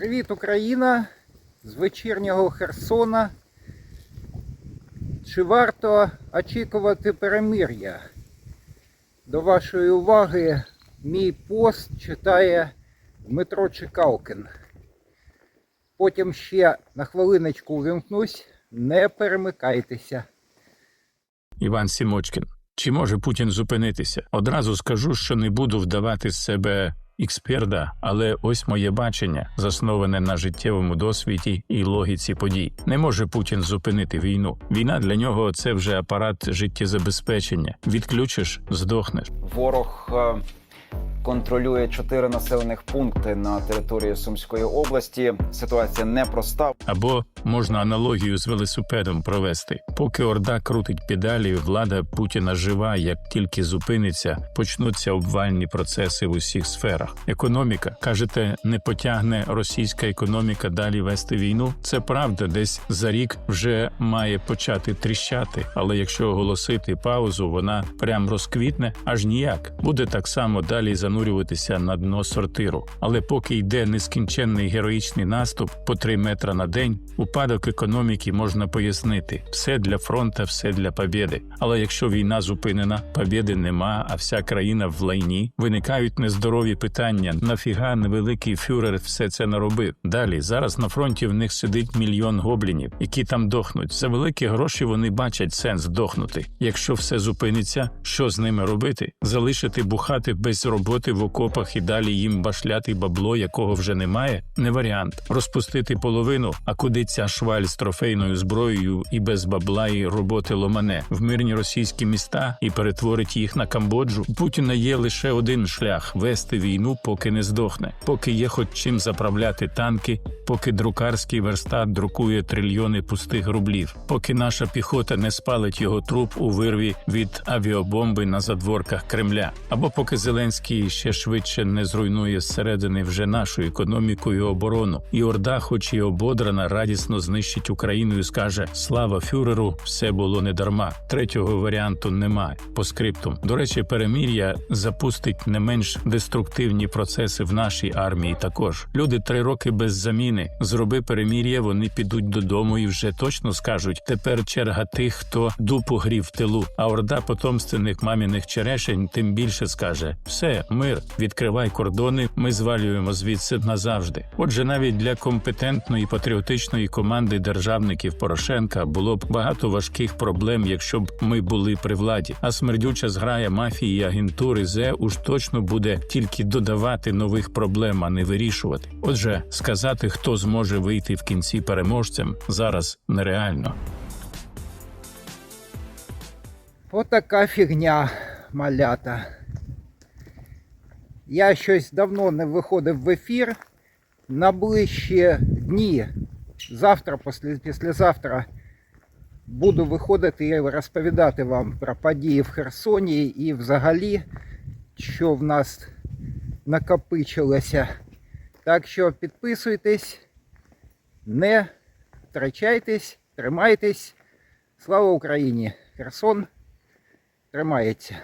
Привіт, Україна! З вечірнього Херсона. Чи варто очікувати перемир'я? До вашої уваги мій пост читає Дмитро Чекалкин. Потім ще на хвилиночку увімкнусь. Не перемикайтеся. Іван Сімочкін. Чи може Путін зупинитися? Одразу скажу, що не буду вдавати з себе експерта, але ось моє бачення, засноване на життєвому досвіді і логіці подій. Не може Путін зупинити війну. Війна для нього це вже апарат життєзабезпечення. Відключиш, здохнеш. Ворог е, контролює чотири населених пункти на території Сумської області. Ситуація непроста. Або можна аналогію з велосипедом провести. Поки Орда крутить педалі, влада Путіна жива. Як тільки зупиниться, почнуться обвальні процеси в усіх сферах. Економіка кажете, не потягне російська економіка далі вести війну. Це правда, десь за рік вже має почати тріщати. Але якщо оголосити паузу, вона прям розквітне, аж ніяк буде так само далі занурюватися на дно сортиру. Але поки йде нескінченний героїчний наступ по 3 метра на день, упадок економіки можна пояснити: все для фронта, все для побєди. Але якщо війна зупинена, побєди нема, а вся країна в лайні, виникають нездорові питання: нафіга невеликий фюрер все це наробив? Далі зараз на фронті в них сидить мільйон гоблінів, які там дохнуть. За великі гроші вони бачать сенс дохнути. Якщо все зупиниться, що з ними робити? Залишити бухати без роботи в окопах і далі їм башляти бабло, якого вже немає, не варіант. Розпустити половину, а куди ця шваль з трофейною зброєю і без бабла і роботи ломане в мирні російські міста і перетворить їх на Камбоджу. У Путіна є лише один шлях вести війну, поки не здохне, поки є хоч чим заправляти танки, поки друкарський верстат друкує трильйони пустих рублів, поки наша піхота не спалить його труп у вирві від авіабомби на задворках Кремля, або поки Зеленський ще швидше не зруйнує зсередини вже нашу економіку і оборону, і Орда, хоч і ободрана, радісно знищить Україну і скаже: Слава фюреру, все було не дарма. Третього варіанту немає. По скриптум. До речі, перемір'я запустить не менш деструктивні процеси в нашій армії. Також люди три роки без заміни. Зроби перемір'я, вони підуть додому і вже точно скажуть: тепер черга тих, хто дупу грів в тилу. А орда потомственних маміних черешень тим більше скаже: все, мир, відкривай кордони. Ми звалюємо звідси назавжди. Отже, навіть для компетентної патріотичної команди державників Порошенка було б багато важких проблем, якщо б ми були при владі. А смердюча зграя мафії і агентури зе уж точно буде тільки додавати нових проблем, а не вирішувати. Отже, сказати, хто зможе вийти в кінці переможцем, зараз нереально. Отака фігня, малята. Я щось давно не виходив в ефір. На ближчі дні, завтра, після, післязавтра, буду виходити і розповідати вам про події в Херсоні і взагалі, що в нас накопичилося. Так що підписуйтесь, не втрачайтесь, тримайтесь. Слава Україні! Херсон тримається.